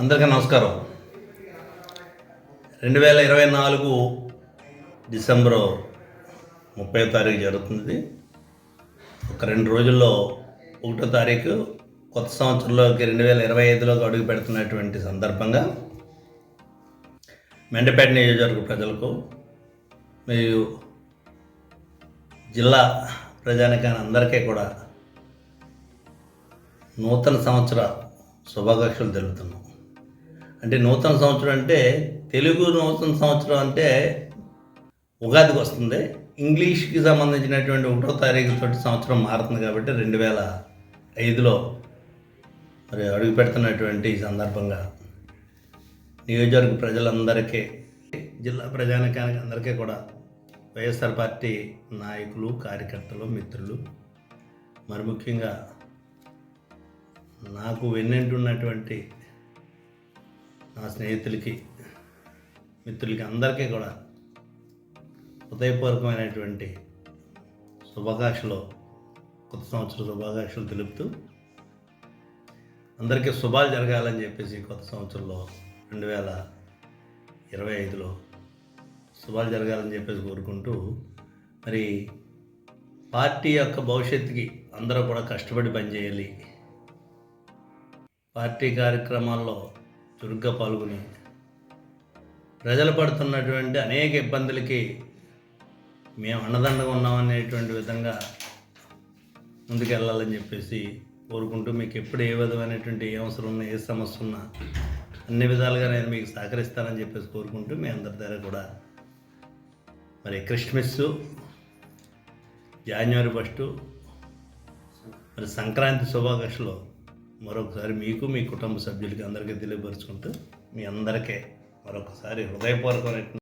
అందరికీ నమస్కారం. రెండు వేల ఇరవై నాలుగు డిసెంబరు ముప్పై తారీఖు జరుగుతుంది ఒక రెండు రోజుల్లో ఒకటో తారీఖు కొత్త సంవత్సరంలోకి రెండు వేల ఇరవై ఐదులోకి అడుగు పెడుతున్నటువంటి సందర్భంగా మెండపేట నియోజకవర్గ ప్రజలకు మరియు జిల్లా ప్రజానికాన్ని అందరికీ కూడా నూతన సంవత్సర శుభాకాంక్షలు తెలుపుతున్నాం. అంటే నూతన సంవత్సరం అంటే తెలుగు నూతన సంవత్సరం అంటే ఉగాదికి వస్తుంది. ఇంగ్లీష్కి సంబంధించినటువంటి ఒకటో తారీఖు తోటి సంవత్సరం మారుతుంది కాబట్టి రెండు వేల ఐదులో మరి అడుగు పెడుతున్నటువంటి ఈ సందర్భంగా నియోజకవర్గ ప్రజలందరికీ జిల్లా ప్రజానికానికి అందరికీ కూడా వైఎస్ఆర్ పార్టీ నాయకులు కార్యకర్తలు మిత్రులు మరి ముఖ్యంగా నాకు వెన్నెంటున్నటువంటి నా స్నేహితులకి మిత్రులకి అందరికీ కూడా హృదయపూర్వకమైనటువంటి శుభాకాంక్షలు కొత్త సంవత్సర శుభాకాంక్షలు తెలుపుతూ అందరికీ శుభాలు జరగాలని చెప్పేసి కొత్త సంవత్సరంలో రెండు వేల ఇరవై ఐదులో శుభాలు జరగాలని చెప్పేసి కోరుకుంటూ మరి పార్టీ యొక్క భవిష్యత్తుకి అందరూ కూడా కష్టపడి పనిచేయాలి. పార్టీ కార్యక్రమాల్లో చురుగ్గా పాల్గొని ప్రజలు పడుతున్నటువంటి అనేక ఇబ్బందులకి మేము అండదండగా ఉన్నామనేటువంటి విధంగా ముందుకెళ్ళాలని చెప్పేసి కోరుకుంటూ మీకు ఎప్పుడు ఏ విధమైనటువంటి ఏ అవసరం ఉన్నా ఏ సమస్య ఉన్నా అన్ని విధాలుగా నేను మీకు సహకరిస్తానని చెప్పేసి కోరుకుంటూ మీ అందరి దగ్గర కూడా మరి క్రిస్మస్ జాన్యువరి ఫస్టు మరి సంక్రాంతి శుభాకాంక్షలు. మరొకసారి మీకు మీ కుటుంబ సభ్యులకి అందరికీ తెలియపరుచుకుంటూ మీ అందరికీ మరొకసారి హృదయపూర్వకమైన